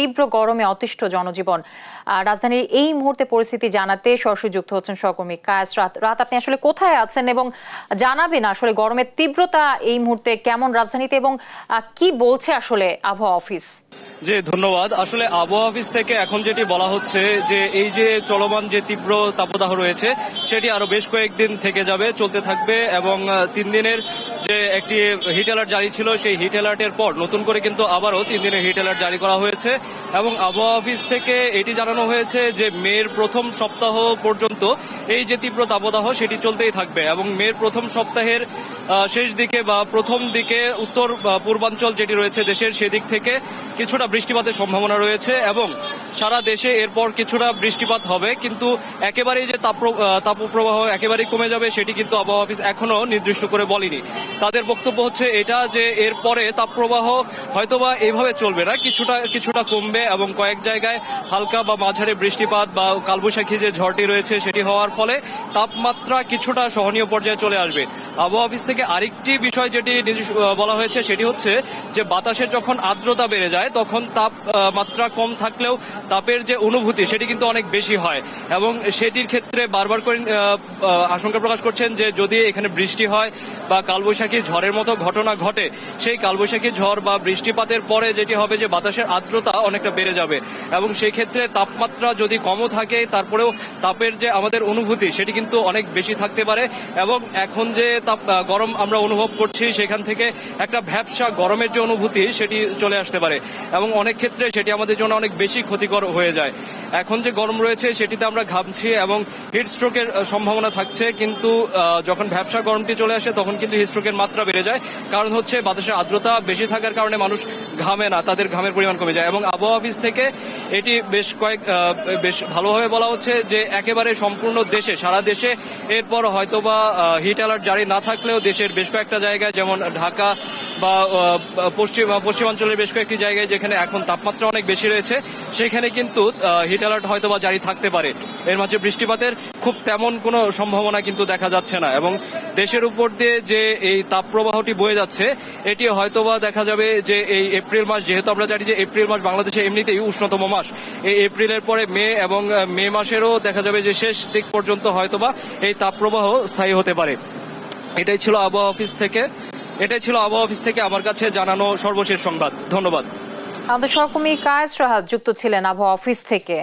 তীব্র গরমে অতিষ্ঠ জনজীবন। রাজধানীর এই মুহূর্তে পরিস্থিতি জানাতে সরাসরি যুক্ত হচ্ছেন সহকর্মী কায়াস রাত। রাত, আপনি আসলে কোথায় আছেন এবং জানাবেন আসলে গরমের তীব্রতা এই মুহূর্তে কেমন রাজধানীতে এবং কি বলছে আসলে আবহাওয়া অফিস? জি, ধন্যবাদ। আসলে আবহাওয়া অফিস থেকে এখন যেটি বলা হচ্ছে যে, এই যে চলমান যে তীব্র তাপদাহ রয়েছে, সেটি আরও বেশ কয়েকদিন থেকে যাবে, চলতে থাকবে এবং তিন দিনের যে একটি হিট অ্যালার্ট জারি ছিল, সেই হিট অ্যালার্টের পর নতুন করে কিন্তু আবারও তিন দিনের হিট অ্যালার্ট জারি করা হয়েছে। এবং আবহাওয়া অফিস থেকে এটি জানানো হয়েছে যে মের প্রথম সপ্তাহ পর্যন্ত এই যে তীব্র তাপদাহ, সেটি চলতেই থাকবে এবং মের প্রথম সপ্তাহের শেষ দিকে বা প্রথম দিকে উত্তর পূর্বাঞ্চল যেটি রয়েছে দেশের সেদিক থেকে কিছুটা বৃষ্টিপাতের সম্ভাবনা রয়েছে এবং সারা দেশে এরপর কিছুটা বৃষ্টিপাত হবে। কিন্তু একেবারেই যে তাপ তাপপ্রবাহ একেবারেই কমে যাবে সেটি কিন্তু আবহাওয়া অফিস এখনও নির্দিষ্ট করে বলেনি। তাদের বক্তব্য হচ্ছে এটা যে এরপরে তাপপ্রবাহ হয়তোবা এইভাবে চলবে না, কিছুটা কিছুটা কমবে এবং কয়েক জায়গায় হালকা বা মাঝারি বৃষ্টিপাত বা কালবৈশাখী যে ঝড়টি রয়েছে সেটি হওয়ার ফলে তাপমাত্রা কিছুটা সহনীয় পর্যায়ে চলে আসবে। আবহাওয়া অফিস থেকে আরেকটি বিষয় যেটি বলা হয়েছে সেটি হচ্ছে যে বাতাসের যখন আর্দ্রতা বেড়ে যায় তখন তাপ মাত্রা কম থাকলেও তাপের যে অনুভূতি সেটি কিন্তু অনেক বেশি হয়। এবং সেটির ক্ষেত্রে বারবার করে আশঙ্কা প্রকাশ করছেন যে যদি এখানে বৃষ্টি হয় বা কালবৈশাখী ঝড়ের মতো ঘটনা ঘটে সেই কালবৈশাখী ঝড় বা বৃষ্টিপাতের পরে যেটি হবে যে বাতাসের আর্দ্রতা অনেকটা বেড়ে যাবে। এবং সেই ক্ষেত্রে তাপমাত্রা যদি কমও থাকে তারপরেও তাপের যে আমাদের অনুভূতি সেটি কিন্তু অনেক বেশি থাকতে পারে। এবং এখন যে তাপ আহ, গরম আমরা অনুভব করছি, সেখান থেকে একটা ভ্যাবসা গরমের যে অনুভূতি, সেটি চলে আসতে পারে। এবং অনেক ক্ষেত্রে সেটি আমাদের জন্য অনেক বেশি ক্ষতিকর হয়ে যায়। এখন যে গরম রয়েছে, সেটিতে আমরা ঘামছি এবং হিট স্ট্রোকের সম্ভাবনা থাকছে। কিন্তু যখন ভ্যাবসা গরমটি চলে আসে, তখন কিন্তু হিট স্ট্রোকের মাত্রা বেড়ে যায়। কারণ হচ্ছে বাতাসের আর্দ্রতা বেশি থাকার কারণে মানুষ ঘামে না, তাদের ঘামের পরিমাণ কমে যায়। এবং আবহাওয়া অফিস থেকে এটি বেশ কয়েক বেশ ভালোভাবে বলা হচ্ছে যে, একেবারে সম্পূর্ণ দেশে, সারা দেশে এরপর হয়তোবা হিট অ্যালার্ট জারি না থাকলেও দেশের বেশ কয়েকটা জায়গায়, যেমন ঢাকা বা পশ্চিম পশ্চিমাঞ্চলের বেশ কয়েকটি জায়গায় যেখানে এখন তাপমাত্রা অনেক বেশি রয়েছে, সেখানে কিন্তু হিট অ্যালার্ট হয়তো বা জারি থাকতে পারে। এর মাঝে বৃষ্টিপাতের খুব তেমন কোনো সম্ভাবনা কিন্তু দেখা যাচ্ছে না এবং দেশের উপর দিয়ে যে এই তাপপ্রবাহটি বয়ে যাচ্ছে, এটি হয়তোবা দেখা যাবে যে এই এপ্রিল মাস, যেহেতু আমরা জানি যে এপ্রিল মাস বাংলাদেশে এমনিতেই উষ্ণতম মাস, এই এপ্রিলের পরে মে এবং মে মাসেরও দেখা যাবে যে শেষ দিক পর্যন্ত হয়তোবা এই তাপপ্রবাহ স্থায়ী হতে পারে। এটাই ছিল আবহাওয়া অফিস থেকে। এটাই ছিল আবহাওয়া অফিস থেকে আমার কাছে জানানো সর্বশেষ সংবাদ। ধন্যবাদ। আমাদের সহকর্মী কায়েস রাহাত যুক্ত ছিলেন আবহাওয়া অফিস থেকে।